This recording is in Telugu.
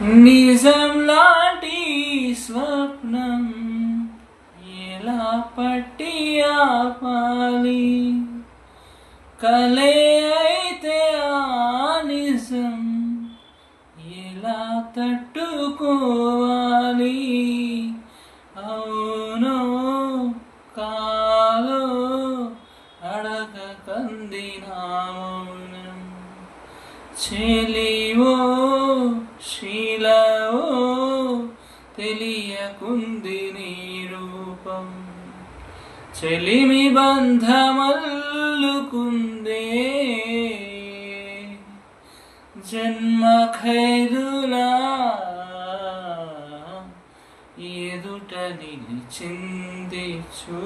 నిజం లాంటి స్వప్నం ఎలా పట్టి ఆపాలి? కలే అయితే ఆ నిజం ఎలా తట్టుకోవాలి? అవును కాలో అడగ కంది నామౌనం చెలివో శ్రీ తెలియకుంది నీ రూపం చెలిమి బంధమల్లుకుందే జన్మ ఖైదులా ఎదుట నిలిచింది చూ